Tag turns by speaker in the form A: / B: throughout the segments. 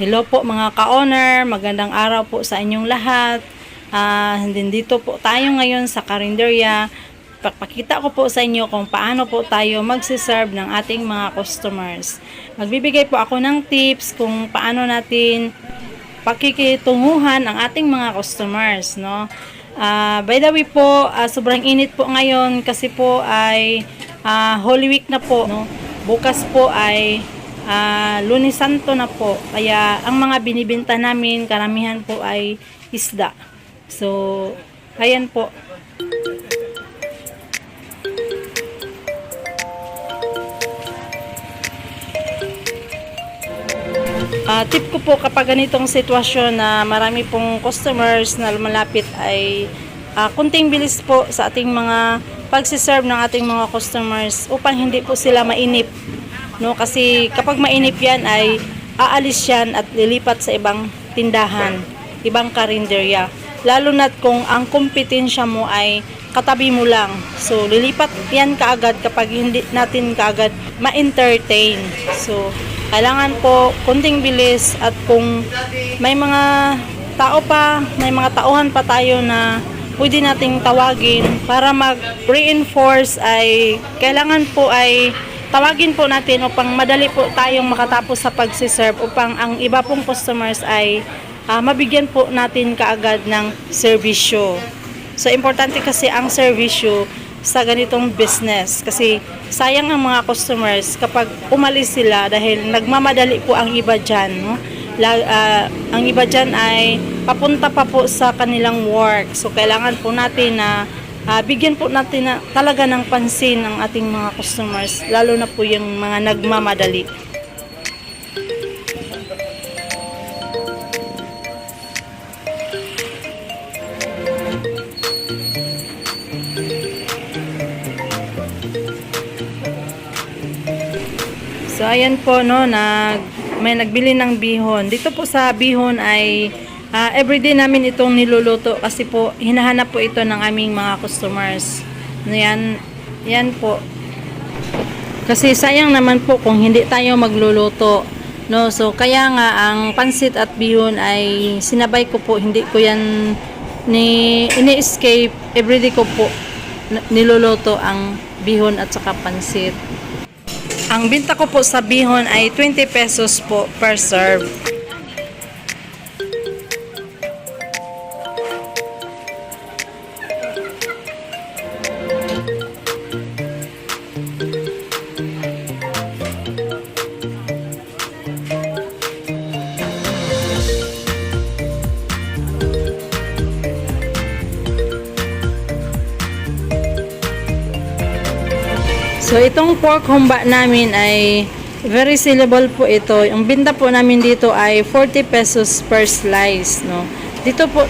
A: Hello po mga ka-owner, magandang araw po sa inyong lahat. Ah, din dito po tayo ngayon sa Karinderya. Papakita ko po sa inyo kung paano po tayo magsiserve ng ating mga customers. Magbibigay po ako ng tips kung paano natin pakikitunguhan ang ating mga customers, no? Ah, by the way po, ah, sobrang init po ngayon kasi po ay ah, Holy Week na po, no? Bukas po ay ah, Lunes Santo na po. Kaya ang mga binibenta namin, karamihan po ay isda. So, ayan po. Ah, tip ko po kapag ganitong sitwasyon na marami pong customers na lumalapit ay ah, kunting bilis po sa ating mga pagsiserve ng ating mga customers upang hindi po sila mainip. No? Kasi kapag mainip yan ay aalis yan at lilipat sa ibang tindahan, ibang karinderya. Lalo na't kung ang kompetensya mo ay katabi mo lang. So, lilipat yan kaagad kapag hindi natin kaagad ma-entertain. So, kailangan po kunting bilis at kung may mga tao pa, may mga tauhan pa tayo na pwede nating tawagin para mag-reinforce ay kailangan po ay tawagin po natin upang madali po tayong makatapos sa pagsiserve upang ang iba pong customers ay ah, mabigyan po natin kaagad ng serbisyo. So, importante kasi ang serbisyo sa ganitong business kasi sayang ang mga customers kapag umalis sila dahil nagmamadali po ang iba dyan. No? La, ah, ang iba dyan ay papunta pa po sa kanilang work. So, kailangan po natin na ah, bigyan po natin na, talaga ng pansin ang ating mga customers, lalo na po yung mga nagmamadali. So ayan po no, nag may nagbili ng bihon. Dito po sa bihon ay ah, everyday namin itong niluluto kasi po hinahanap po ito ng aming mga customers. No, yan, yan po. Kasi sayang naman po kung hindi tayo magluluto. No, so kaya nga ang pansit at bihon ay sinabay ko po, hindi ko yan ni ini-escape. Everyday ko po niluluto ang bihon at saka pansit. Ang binta ko po sa bihon ay 20 pesos po per serve. So itong pork humba namin ay very sellable po ito. Ang binta po namin dito ay 40 pesos per slice, no. Dito po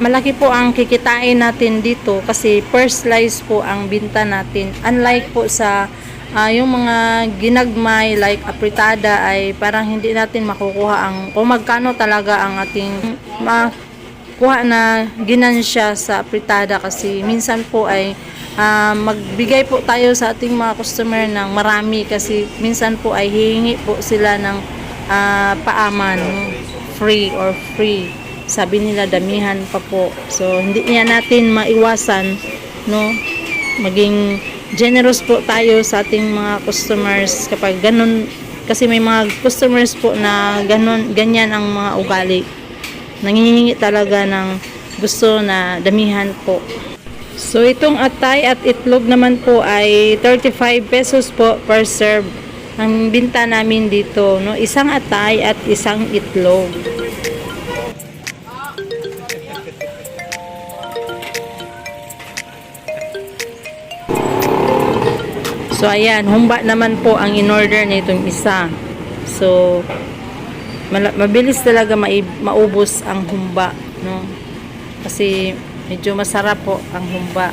A: malaki po ang kikitain natin dito kasi per slice po ang binta natin. Unlike po sa ah, yung mga ginagmay like apritada ay parang hindi natin makukuha ang kung magkano talaga ang ating makuha na ginansya sa apritada kasi minsan po ay ah, magbigay po tayo sa ating mga customer ng marami kasi minsan po ay hihingi po sila ng ah, paaman free or free. Sabi nila damihan pa po. So hindi niya natin maiwasan no? Maging generous po tayo sa ating mga customers kapag ganun kasi may mga customers po na ganun ganyan ang mga ugali. Nangingi talaga ng gusto na damihan po So itong atay at itlog naman po ay 35 pesos po per serve. Ang binta namin dito, no, isang atay at isang itlog. So ayan, humba naman po ang in-order nitong isa. So mabilis talaga maubos ang humba, no? Kasi medyo masarap po ang humba.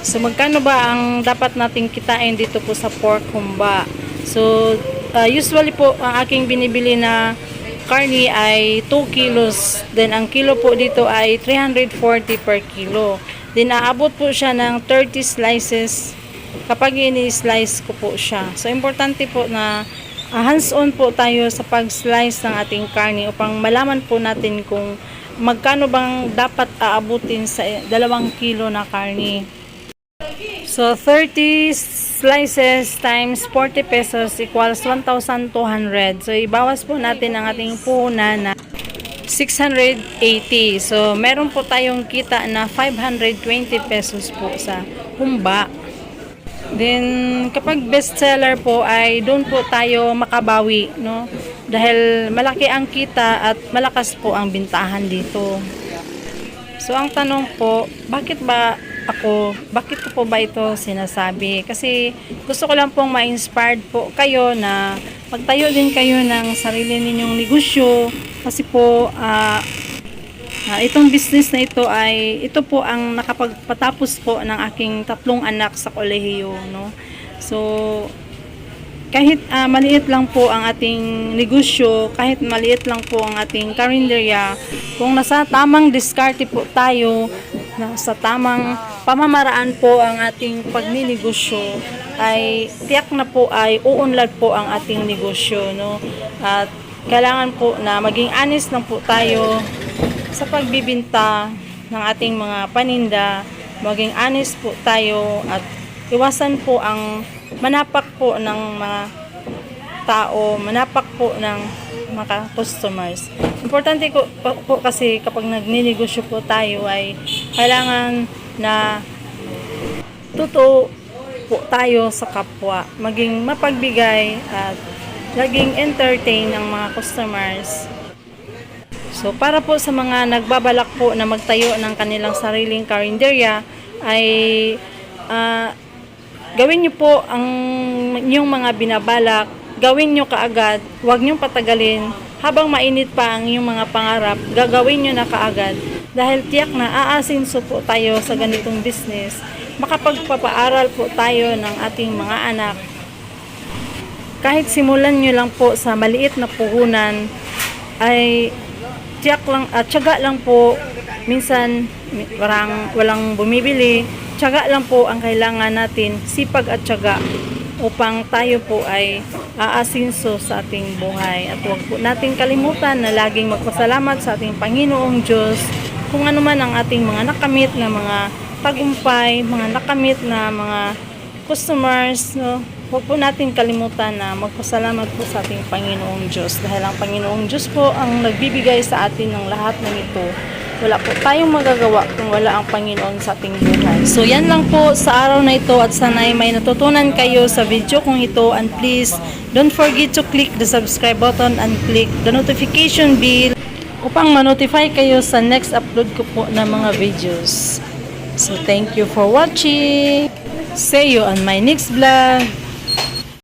A: So magkano ba ang dapat nating kitain dito po sa pork humba? So uh, usually po ang aking binibili na karni ay 2 kilos. Then ang kilo po dito ay 340 per kilo. Then aabot po siya ng 30 slices kapag ini-slice ko po siya. So importante po na ah, hands-on po tayo sa pag-slice ng ating karne upang malaman po natin kung magkano bang dapat aabutin sa dalawang kilo na karne. So, 30 slices times 40 pesos equals 1,200. So, ibawas po natin ang ating puhunan na 680. So, meron po tayong kita na 520 pesos po sa humba. Then, kapag bestseller po ay doon po tayo makabawi, no? Dahil malaki ang kita at malakas po ang bintahan dito. So, ang tanong po, bakit ba ako, bakit ko po ba ito sinasabi? Kasi gusto ko lang pong ma-inspired po kayo na magtayo din kayo ng sarili ninyong negosyo. Kasi po, ah, ah, itong business na ito ay, ito po ang nakapagpatapos po ng aking tatlong anak sa kolehiyo, no? So, kahit ah, maliit lang po ang ating negosyo, kahit maliit lang po ang ating karinderya, kung nasa tamang diskarte po tayo, nasa tamang pamamaraan po ang ating pagninegosyo, ay tiyak na po ay uunlad po ang ating negosyo, no? At kailangan po na maging honest lang po tayo sa pagbibinta ng ating mga paninda, maging honest po tayo at iwasan po ang manapak po ng mga tao, manapak po ng mga customers. Importante ko po, po kasi kapag nagninegosyo po tayo ay kailangan na totoo po tayo sa kapwa, maging mapagbigay at laging entertain ang mga customers. So para po sa mga nagbabalak po na magtayo ng kanilang sariling karinderya ay ah, gawin niyo po ang inyong mga binabalak, gawin niyo kaagad, huwag niyo patagalin. Habang mainit pa ang inyong mga pangarap, gagawin niyo na kaagad. Dahil tiyak na aasinso po tayo sa ganitong business. Makapagpapaaral po tayo ng ating mga anak. Kahit simulan niyo lang po sa maliit na puhunan, ay tiyak lang at tiyaga lang po. Minsan mi- parang walang bumibili. Tiyaga lang po ang kailangan natin sipag at tiyaga upang tayo po ay aasinso sa ating buhay. At huwag po natin kalimutan na laging magpasalamat sa ating Panginoong Diyos kung ano man ang ating mga nakamit na mga tagumpay, mga nakamit na mga customers, no? Huwag po natin kalimutan na magpasalamat po sa ating Panginoong Diyos dahil ang Panginoong Diyos po ang nagbibigay sa atin ng lahat ng ito. Wala po tayong magagawa kung wala ang Panginoon sa ating buhay. So yan lang po sa araw na ito at sana'y may natutunan kayo sa video kong ito and please don't forget to click the subscribe button and click the notification bell upang ma-notify kayo sa next upload ko po ng mga videos. So thank you for watching. See you on my next vlog.